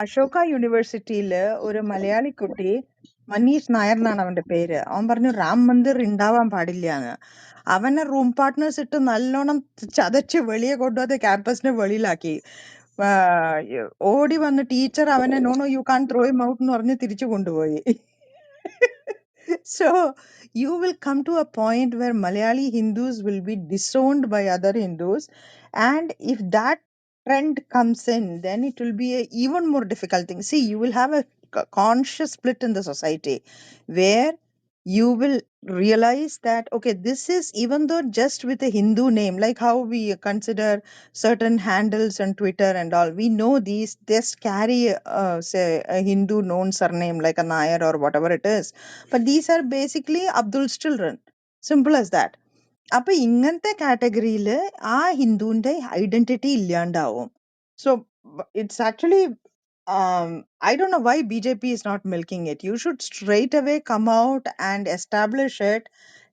അശോക യൂണിവേഴ്സിറ്റിയിൽ ഒരു മലയാളി കുട്ടി മനീഷ് നായർ എന്നാണ് അവന്റെ പേര്. അവൻ പറഞ്ഞു റാം മന്ദിർ ഉണ്ടാവാൻ പാടില്ല എന്ന് അവനെ റൂം പാർട്ട്നേഴ്സ് ഇട്ട് നല്ലോണം ചതച്ച് വെളിയെ കൊണ്ടുവന്ന് ക്യാമ്പസിന്റെ വെളിയിലാക്കി. ഓടി വന്ന് ടീച്ചർ അവനെ no no you can't throw him out എന്ന് പറഞ്ഞ് തിരിച്ചു കൊണ്ടുപോയി. So you will come to a point where Malayali Hindus will be disowned by other Hindus and if that trend comes in, then it will be a even more difficult thing. See, you will have a conscious split in the society where you will realize that okay this is even though just with a hindu name like how we consider certain handles on twitter and all we know these just carry uh, say a hindu known surname like a nair or whatever it is but these are basically Abdul's children. Simple as that. അപ്പൊ ഇങ്ങനത്തെ കാറ്റഗറിയില് ആ ഹിന്ദുവിന്റെ identity ഇല്ലാണ്ടാവും so it's actually I don't know why BJP is not milking it. You should straight away come out and establish it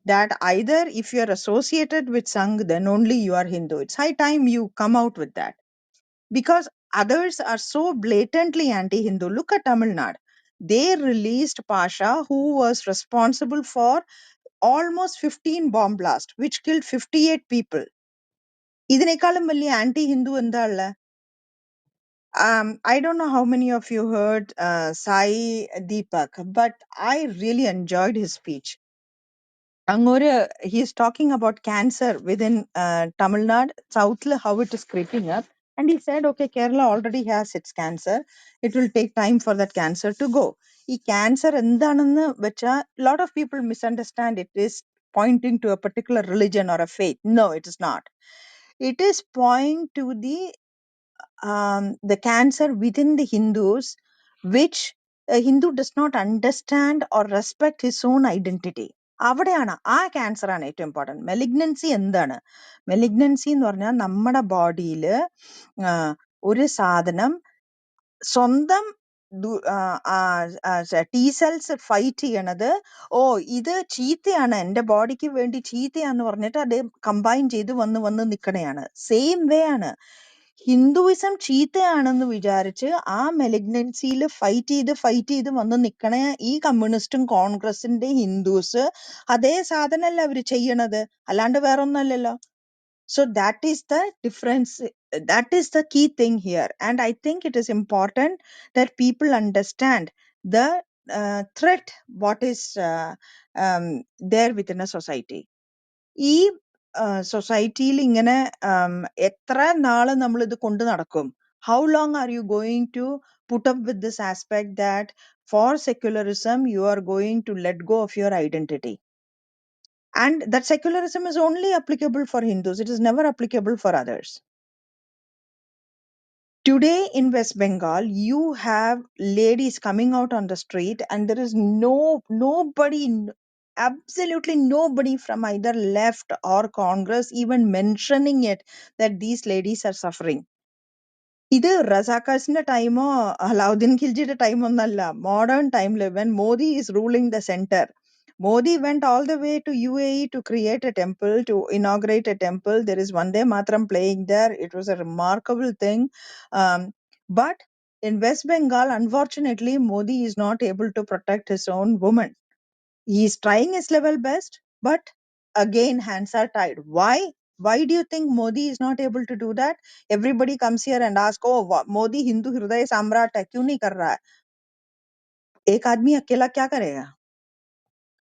that either if you are associated with Sangh, then only you are Hindu. It's high time you come out with that because others are so blatantly anti-Hindu. Look at Tamil Nadu. They released Pasha, who was responsible for almost 15 bomb blasts, which killed 58 people. ഇതിനേക്കാളും വലിയ anti-Hindu എന്താ ഉള്ളെ? Um, I don't know how many of you heard uh, Sai Deepak, but I really enjoyed his speech. Angora, he is talking about cancer within uh, Tamil Nadu, South, how it is creeping up. And he said, okay, Kerala already has its cancer. It will take time for that cancer to go. ഈ cancer എന്താണെന്ന് വെച്ചാൽ lot of people misunderstand it is pointing to a particular religion or a faith. No, it is not. It is pointing to the um, the cancer within the Hindus, which a Hindu does not understand or respect his own identity. അവിടെയാണ് ആ cancer ആണ് ഏറ്റവും important മെലിഗ്നൻസി എന്താണ്? മെലിഗ്നൻസി എന്ന് പറഞ്ഞാൽ നമ്മുടെ ബോഡിയിൽ ഒരു സാധനം സ്വന്തം ടി സെൽസ് ഫൈറ്റ് ചെയ്യണത് ഓ ഇത് ചീത്തയാണ് എന്റെ ബോഡിക്ക് വേണ്ടി ചീത്തയാന്ന് പറഞ്ഞിട്ട് അത് കമ്പൈൻ ചെയ്ത് വന്ന് വന്ന് നിൽക്കണയാണ് സെയിം വേ ആണ്. ഹിന്ദുവിസം ചീത്തയാണെന്ന് വിചാരിച്ച് ആ മെലിഗ്നൻസിയിൽ ഫൈറ്റ് ചെയ്ത് ഫൈറ്റ് ചെയ്ത് വന്ന് നിൽക്കണ ഈ കമ്മ്യൂണിസ്റ്റും കോൺഗ്രസിന്റെ ഹിന്ദുസ് അതേ സാധനമല്ല അവർ ചെയ്യണത്? അല്ലാണ്ട് വേറൊന്നുമല്ലല്ലോ. So that is the difference that is the key thing here and I think it is important that people understand the threat what is there in a society ഈ സൊസൈറ്റിയിൽ ഇങ്ങനെ um, എത്ര നാള് നമ്മൾ ഇത് കൊണ്ട് നടക്കും how long are you going to put up with this aspect that for secularism you are going to let go of your identity and that secularism is only applicable for hindus it is never applicable for others Today in West Bengal, you have ladies coming out on the street, and there is no nobody, n- absolutely nobody from either left or Congress even mentioning it that these ladies are suffering. ഇത് റസാക്കസിന്റെ ടൈമോ അലാവുദ്ദീൻ ഖിൽജിയുടെ ടൈമോ ഒന്നല്ല modern ടൈമിൽ when Modi is ruling the centre Modi went all the way to UAE to create a temple, to inaugurate a temple. There is Vande Matram playing there. It was a remarkable thing. Um, but in West Bengal, unfortunately, Modi is not able to protect his own women he is trying his level best, but again, hands are tied. Why? Why do you think Modi is not able to do that? Everybody comes here and asks, "Oh, wha- Modi Hindu हृदय सम्राट है क्यों नहीं कर रहा है एक आदमी अकेला क्या करेगा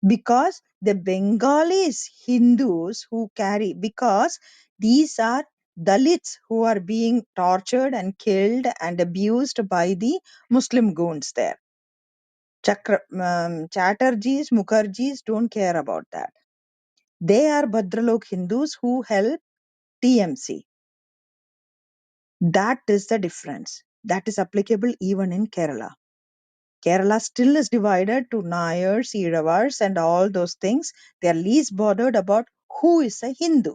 because the bengalis hindus who carry because these are dalits who are being tortured and killed and abused by the muslim goons there Chakra, um, chatterjees mukherjees don't care about that They are Bhadralok Hindus who help TMC. That is the difference. That is applicable even in Kerala. Kerala still is divided to Nayars, Iravars, and all those things. They are least bothered about who is a Hindu.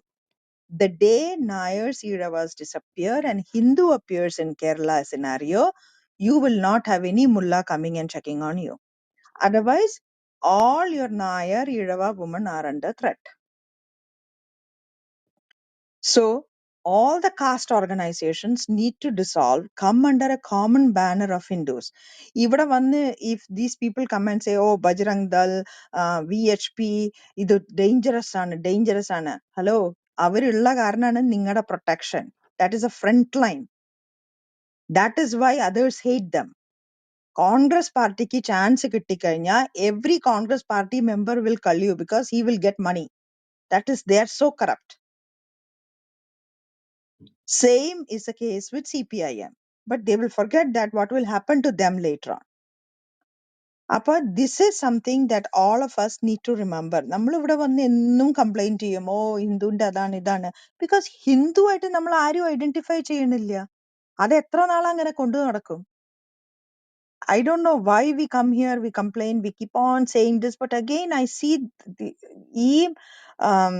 The day Nayars, Iravars disappear and Hindu appears in Kerala scenario, you will not have any mullah coming and checking on you. Otherwise, all your Nayar, Irava women are under threat. So all the caste organizations need to dissolve, come under a common banner of Hindus. ഇവിടെ വന്ന് if these people come and say, oh, Bajrang Dal, uh, VHP, ഇത് dangerous ആണ്, dangerous ആണ്. Hello, അവരുള്ള കാരണമാണ് നിങ്ങളുടെ protection. That is a front line. That is why others hate them Congress പാർട്ടിക്ക് chance കിട്ടിക്കഴിഞ്ഞാൽ every Congress party member will കള്ളിയു because he will get money that is there so corrupt same is a case with C P I M but they will forget that what will happen to them later on അപ്പോൾ this is something that all of us need to remember നമ്മൾ ഇവിടെ വന്ന് എന്നും complaint ചെയ്യും ഓ ഹിന്ദുവിന്റെ അതാണ് ഇതാണ്. Because Hindu ആയിട്ട് നമ്മൾ ആരും ഐഡന്റിഫൈ ചെയ്യണില്ല. അത് എത്ര നാൾ അങ്ങനെ കൊണ്ടു നടക്കും? I don't know why we come here we complain we keep on saying but again, I see the ഈ um,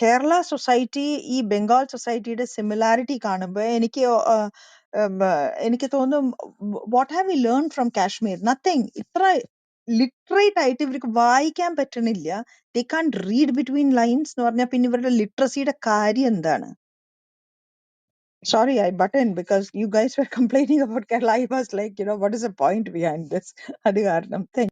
കേരള സൊസൈറ്റി ഈ ബംഗാൾ സൊസൈറ്റിയുടെ സിമിലാരിറ്റി കാണുമ്പോൾ എനിക്ക് എനിക്ക് തോന്നും what have you learn from Kashmir nothing ഇത്ര ലിറ്ററേറ്റ് ആയിട്ട് ഇവർക്ക് വായിക്കാൻ പറ്റണില്ല. They can't read between lines എന്ന് പറഞ്ഞാൽ പിന്നെ ഇവരുടെ ലിറ്ററസിയുടെ കാര്യം എന്താണ്? Sorry, I butt in because you guys were complaining about Kerala. I was like, you know, what is the point behind this? Adhikarnam. thing?